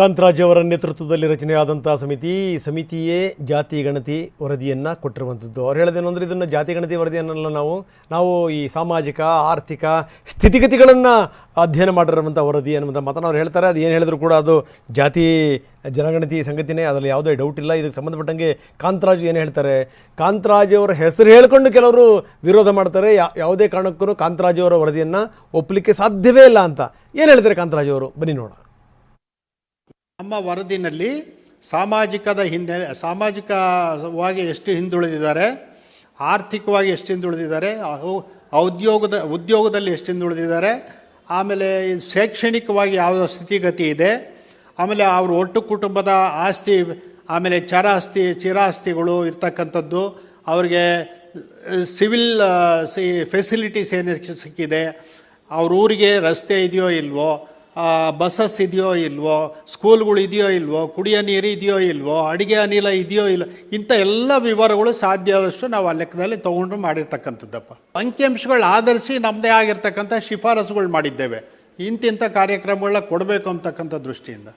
ಕಾಂತರಾಜ್ ಅವರ ನೇತೃತ್ವದಲ್ಲಿ ರಚನೆಯಾದಂಥ ಸಮಿತಿ ಸಮಿತಿಯೇ ಜಾತಿ ಗಣತಿ ವರದಿಯನ್ನು ಕೊಟ್ಟಿರುವಂಥದ್ದು. ಅವ್ರು ಹೇಳೋದೇನು ಅಂದರೆ ಇದನ್ನು ಜಾತಿ ಗಣತಿ ವರದಿಯನ್ನೆಲ್ಲ ನಾವು. ನಾವು ಈ ಸಾಮಾಜಿಕ, ಆರ್ಥಿಕ ಸ್ಥಿತಿಗತಿಗಳನ್ನು ಅಧ್ಯಯನ ಮಾಡಿರುವಂಥ ವರದಿ ಅನ್ನುವಂಥ ಮಾತನ್ನು ಅವ್ರು ಹೇಳ್ತಾರೆ. ಅದು ಏನು ಹೇಳಿದ್ರು ಕೂಡ ಅದು ಜಾತಿ, ಜನಗಣತಿ ಸಂಗತಿನೇ, ಅದರಲ್ಲಿ ಯಾವುದೇ ಡೌಟ್ ಇಲ್ಲ. ಇದಕ್ಕೆ ಸಂಬಂಧಪಟ್ಟಂಗೆ ಕಾಂತರಾಜ್ ಏನು ಹೇಳ್ತಾರೆ? ಕಾಂತರಾಜ್ ಅವರ ಹೆಸರು ಹೇಳ್ಕೊಂಡು ಕೆಲವರು ವಿರೋಧ ಮಾಡ್ತಾರೆ. ಯಾವುದೇ ಕಾರಣಕ್ಕೂ ಕಾಂತರಾಜ್ ಅವರ ವರದಿಯನ್ನು ಒಪ್ಪಲಿಕ್ಕೆ ಸಾಧ್ಯವೇ ಇಲ್ಲ ಅಂತ. ಏನು ಹೇಳ್ತಾರೆ ಕಾಂತರಾಜ್ ಅವರು? ಬನ್ನಿ ನೋಡೋಣ. ನಮ್ಮ ವರದಿನಲ್ಲಿ ಸಾಮಾಜಿಕದ ಹಿಂದೆ ಸಾಮಾಜಿಕವಾಗಿ ಎಷ್ಟು ಹಿಂದುಳಿದಿದ್ದಾರೆ, ಆರ್ಥಿಕವಾಗಿ ಎಷ್ಟು ಹಿಂದುಳಿದಿದ್ದಾರೆ ಔದ್ಯೋಗದ, ಉದ್ಯೋಗದಲ್ಲಿ ಎಷ್ಟು ಹಿಂದುಳಿದಿದ್ದಾರೆ, ಆಮೇಲೆ ಶೈಕ್ಷಣಿಕವಾಗಿ ಯಾವ ಸ್ಥಿತಿಗತಿ ಇದೆ, ಆಮೇಲೆ ಅವರು ಒಟ್ಟು ಕುಟುಂಬದ ಆಸ್ತಿ, ಆಮೇಲೆ ಚರಾಸ್ತಿ, ಚಿರಾಸ್ತಿಗಳು ಇರ್ತಕ್ಕಂಥದ್ದು, ಅವ್ರಿಗೆ ಸಿವಿಲ್, ಸಿ, ಫೆಸಿಲಿಟೀಸ್ ಏನು ಸಿಕ್ಕಿದೆ, ಅವ್ರ ಊರಿಗೆ ರಸ್ತೆ ಇದೆಯೋ ಇಲ್ವೋ ಬಸ್ಸಸ್ ಇದೆಯೋ ಇಲ್ವೋ ಸ್ಕೂಲ್ಗಳು ಇದೆಯೋ ಇಲ್ವೋ, ಕುಡಿಯೋ ನೀರು ಇದೆಯೋ ಇಲ್ವೋ, ಅಡುಗೆ ಅನಿಲ ಇದೆಯೋ ಇಲ್ಲ ಇಂಥ ಎಲ್ಲ ವಿವರಗಳು ಸಾಧ್ಯ ಆದಷ್ಟು ನಾವು ಆ ಲೆಕ್ಕದಲ್ಲಿ ತೊಗೊಂಡು ಮಾಡಿರ್ತಕ್ಕಂಥದ್ದಪ್ಪ. ಅಂಕಿಅಂಶಗಳು ಆಧರಿಸಿ ನಮ್ಮದೇ ಆಗಿರ್ತಕ್ಕಂಥ ಶಿಫಾರಸುಗಳು ಮಾಡಿದ್ದೇವೆ. ಇಂತಿಂಥ ಕಾರ್ಯಕ್ರಮಗಳನ್ನ ಕೊಡಬೇಕು ಅಂತಕ್ಕಂಥ ದೃಷ್ಟಿಯಿಂದ.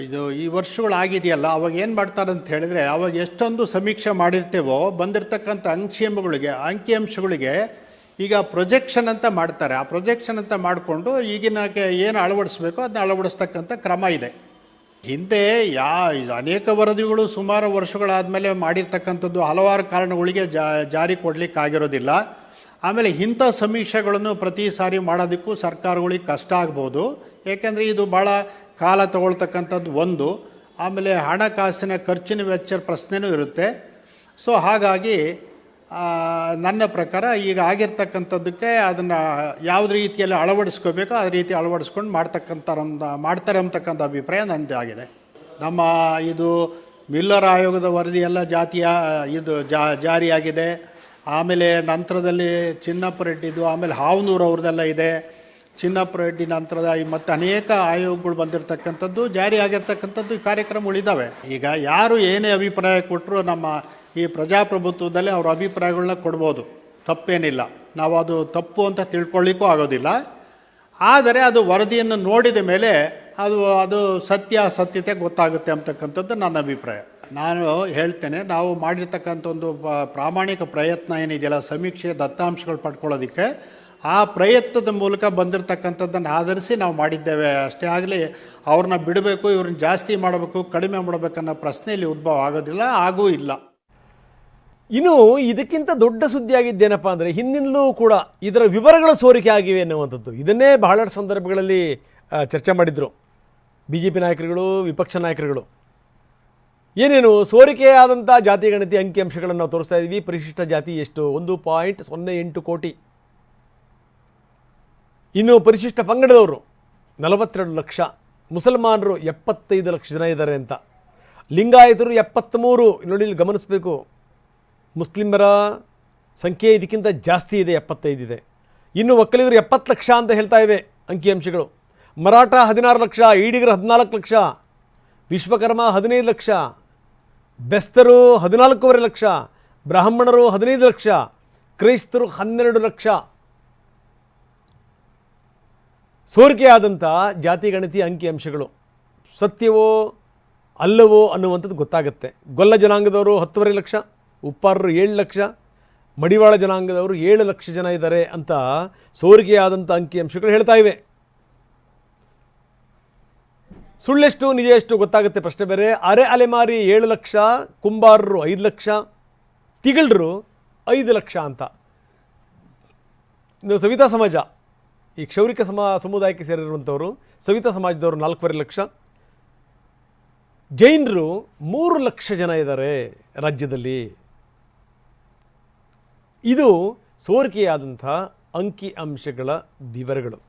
ಇದು ಈ ವರ್ಷಗಳಾಗಿದೆಯಲ್ಲ ಅವಾಗ ಏನು ಮಾಡ್ತಾರೆ ಅಂತ ಹೇಳಿದರೆ, ಅವಾಗ ಎಷ್ಟೊಂದು ಸಮೀಕ್ಷೆ ಮಾಡಿರ್ತೇವೋ, ಬಂದಿರತಕ್ಕಂಥ ಅಂಕಿಅಂಶಗಳಿಗೆ ಅಂಕಿಅಂಶಗಳಿಗೆ ಈಗ ಪ್ರೊಜೆಕ್ಷನ್ ಅಂತ ಮಾಡ್ತಾರೆ. ಆ ಪ್ರೊಜೆಕ್ಷನ್ ಅಂತ ಮಾಡಿಕೊಂಡು ಈಗಿನ ಏನು ಅಳವಡಿಸ್ಬೇಕು ಅದನ್ನ ಅಳವಡಿಸ್ತಕ್ಕಂಥ ಕ್ರಮ ಇದೆ. ಹಿಂದೆ ಯಾ, ಅನೇಕ ವರದಿಗಳು ಸುಮಾರು ವರ್ಷಗಳಾದಮೇಲೆ ಮಾಡಿರ್ತಕ್ಕಂಥದ್ದು ಹಲವಾರು ಕಾರಣಗಳಿಗೆ ಜಾರಿ ಕೊಡಲಿಕ್ಕೆ ಆಗಿರೋದಿಲ್ಲ. ಆಮೇಲೆ ಇಂಥ ಸಮೀಕ್ಷೆಗಳನ್ನು ಪ್ರತಿ ಸಾರಿ ಮಾಡೋದಕ್ಕೂ ಸರ್ಕಾರಗಳಿಗೆ ಕಷ್ಟ ಆಗ್ಬೋದು. ಏಕೆಂದರೆ ಇದು ಭಾಳ ಕಾಲ ತಗೊಳ್ತಕ್ಕಂಥದ್ದು ಒಂದು. ಆಮೇಲೆ ಹಣಕಾಸಿನ ಖರ್ಚಿನ ವೆಚ್ಚ ಪ್ರಶ್ನೆನೂ ಇರುತ್ತೆ. ಸೊ ಹಾಗಾಗಿ ನನ್ನ ಪ್ರಕಾರ ಈಗ ಆಗಿರ್ತಕ್ಕಂಥದ್ದಕ್ಕೆ ಅದನ್ನು ಯಾವ್ದು ರೀತಿಯಲ್ಲಿ ಅಳವಡಿಸ್ಕೋಬೇಕೋ ಆ ರೀತಿ ಅಳವಡಿಸ್ಕೊಂಡು ಮಾಡ್ತಕ್ಕಂಥ ಮಾಡ್ತಾರೆ ಅಂತಕ್ಕಂಥ ಅಭಿಪ್ರಾಯ ನನ್ನದೇ ಆಗಿದೆ. ನಮ್ಮ ಇದು ಮಿಲ್ಲರ್ ಆಯೋಗದ ವರದಿ ಎಲ್ಲ ಜಾತಿಯ, ಇದು ಜಾ, ಜಾರಿಯಾಗಿದೆ. ಆಮೇಲೆ ನಂತರದಲ್ಲಿ ಚಿನ್ನಪ್ಪ ರೆಡ್ಡಿದು, ಆಮೇಲೆ ಹಾವನೂರು ಅವ್ರದ್ದೆಲ್ಲ ಇದೆ. ಚಿನ್ನಪ್ಪ ರೆಡ್ಡಿ ನಂತರದ ಮತ್ತು ಅನೇಕ ಆಯೋಗಗಳು ಬಂದಿರತಕ್ಕಂಥದ್ದು ಜಾರಿ ಆಗಿರ್ತಕ್ಕಂಥದ್ದು ಈ ಕಾರ್ಯಕ್ರಮಗಳಿದ್ದಾವೆ ಈಗ ಯಾರು ಏನೇ ಅಭಿಪ್ರಾಯ ಕೊಟ್ಟರು ನಮ್ಮ ಈ ಪ್ರಜಾಪ್ರಭುತ್ವದಲ್ಲಿ ಅವ್ರ ಅಭಿಪ್ರಾಯಗಳನ್ನ ಕೊಡ್ಬೋದು. ತಪ್ಪೇನಿಲ್ಲ. ನಾವು ಅದು ತಪ್ಪು ಅಂತ ತಿಳ್ಕೊಳ್ಳಿಕ್ಕೂ ಆಗೋದಿಲ್ಲ. ಆದರೆ ಅದು ವರದಿಯನ್ನು ನೋಡಿದ ಮೇಲೆ ಅದು ಅದು ಸತ್ಯ ಸತ್ಯತೆ ಗೊತ್ತಾಗುತ್ತೆ ಅಂತಕ್ಕಂಥದ್ದು ನನ್ನ ಅಭಿಪ್ರಾಯ. ನಾನು ಹೇಳ್ತೇನೆ, ನಾವು ಮಾಡಿರ್ತಕ್ಕಂಥ ಒಂದು ಪ್ರಾಮಾಣಿಕ ಪ್ರಯತ್ನ ಏನಿದೆಯಲ್ಲ ಸಮೀಕ್ಷೆ ದತ್ತಾಂಶಗಳು ಪಡ್ಕೊಳ್ಳೋದಕ್ಕೆ, ಆ ಪ್ರಯತ್ನದ ಮೂಲಕ ಬಂದಿರತಕ್ಕಂಥದ್ದನ್ನು ಆಧರಿಸಿ ನಾವು ಮಾಡಿದ್ದೇವೆ. ಅಷ್ಟೇ ಆಗಲಿ, ಅವ್ರನ್ನ ಬಿಡಬೇಕು, ಇವ್ರನ್ನ ಜಾಸ್ತಿ ಮಾಡಬೇಕು, ಕಡಿಮೆ ಮಾಡಬೇಕನ್ನೋ ಪ್ರಶ್ನೆಯಲ್ಲಿ ಉದ್ಭವ ಆಗೋದಿಲ್ಲ, ಆಗೂ ಇಲ್ಲ. ಇನ್ನು ಇದಕ್ಕಿಂತ ದೊಡ್ಡ ಸುದ್ದಿಯಾಗಿದ್ದೇನಪ್ಪ ಅಂದರೆ ಹಿಂದಿನಲ್ಲೂ ಕೂಡ ಇದರ ವಿವರಗಳು ಸೋರಿಕೆ ಆಗಿವೆ ಎನ್ನುವಂಥದ್ದು. ಇದನ್ನೇ ಬಹಳಷ್ಟು ಸಂದರ್ಭಗಳಲ್ಲಿ ಚರ್ಚೆ ಮಾಡಿದರು. ಬಿ ಜೆ ಪಿ ನಾಯಕರುಗಳು, ವಿಪಕ್ಷ ನಾಯಕರುಗಳು. ಏನೇನು ಸೋರಿಕೆಯಾದಂಥ ಜಾತಿ ಗಣತಿ ಅಂಕಿಅಂಶಗಳನ್ನು ನಾವು ತೋರಿಸ್ತಾ ಇದ್ದೀವಿ. ಪರಿಶಿಷ್ಟ ಜಾತಿ ಎಷ್ಟು? ಒಂದು ಪಾಯಿಂಟ್ ಸೊನ್ನೆ ಎಂಟು ಕೋಟಿ. ಇನ್ನು ಪರಿಶಿಷ್ಟ ಪಂಗಡದವರು ನಲವತ್ತೆರಡು ಲಕ್ಷ. ಮುಸಲ್ಮಾನರು ಎಪ್ಪತ್ತೈದು ಲಕ್ಷ ಜನ ಇದ್ದಾರೆ ಅಂತ. ಲಿಂಗಾಯತರು ಎಪ್ಪತ್ತ್ಮೂರು. ನೋಡಿ ಇಲ್ಲಿ ಗಮನಿಸಬೇಕು. ಮುಸ್ಲಿಮರ ಸಂಖ್ಯೆ ಇದಕ್ಕಿಂತ ಜಾಸ್ತಿ ಇದೆ, ಎಪ್ಪತ್ತೈದು ಇದೆ. ಇನ್ನು ಒಕ್ಕಲಿಗರು ಎಪ್ಪತ್ತು ಲಕ್ಷ ಅಂತ ಹೇಳ್ತಾ ಇವೆ ಅಂಕಿಅಂಶಗಳು ಮರಾಠ ಹದಿನಾರು ಲಕ್ಷ, ಈಡಿಗರು ಹದಿನಾಲ್ಕು ಲಕ್ಷ, ವಿಶ್ವಕರ್ಮ ಹದಿನೈದು ಲಕ್ಷ, ಬೆಸ್ತರು ಹದಿನಾಲ್ಕೂವರೆ ಲಕ್ಷ, ಬ್ರಾಹ್ಮಣರು ಹದಿನೈದು ಲಕ್ಷ, ಕ್ರೈಸ್ತರು ಹನ್ನೆರಡು ಲಕ್ಷ. ಸೋರಿಕೆಯಾದಂಥ ಜಾತಿ ಗಣತಿ ಅಂಕಿಅಂಶಗಳು ಸತ್ಯವೋ ಅಲ್ಲವೋ ಅನ್ನುವಂಥದ್ದು ಗೊತ್ತಾಗುತ್ತೆ. ಗೊಲ್ಲ ಜನಾಂಗದವರು ಹತ್ತುವರೆ ಲಕ್ಷ ಉಪ್ಪಾರರು ಏಳು ಲಕ್ಷ, ಮಡಿವಾಳ ಜನಾಂಗದವರು ಏಳು ಲಕ್ಷ ಜನ ಇದ್ದಾರೆ ಅಂತ ಸೋರಿಕೆಯಾದಂಥ ಅಂಕಿಅಂಶಗಳು ಹೇಳ್ತಾ ಇವೆ. ಸುಳ್ಳೆಷ್ಟು ನಿಜ ಎಷ್ಟು ಗೊತ್ತಾಗುತ್ತೆ ಪ್ರಶ್ನೆ ಬೇರೆ. ಅರೆ ಅಲೆಮಾರಿ ಏಳು ಲಕ್ಷ, ಕುಂಬಾರರು ಐದು ಲಕ್ಷ, ತಿಗಳರು ಐದು ಲಕ್ಷ ಅಂತ. ಇನ್ನು ಸವಿತಾ ಸಮಾಜ, ಈ ಕ್ಷೌರಿಕ ಸಮ, ಸಮುದಾಯಕ್ಕೆ ಸೇರಿರುವಂಥವರು, ಸವಿತಾ ಸಮಾಜದವರು ನಾಲ್ಕೂವರೆ ಲಕ್ಷ. ಜೈನರು ಮೂರು ಲಕ್ಷ ಜನ ಇದ್ದಾರೆ ರಾಜ್ಯದಲ್ಲಿ. ಇದು ಸೋರಿಕೆಯಾದಂಥ ಅಂಕಿ ಅಂಶಗಳ ವಿವರಗಳು.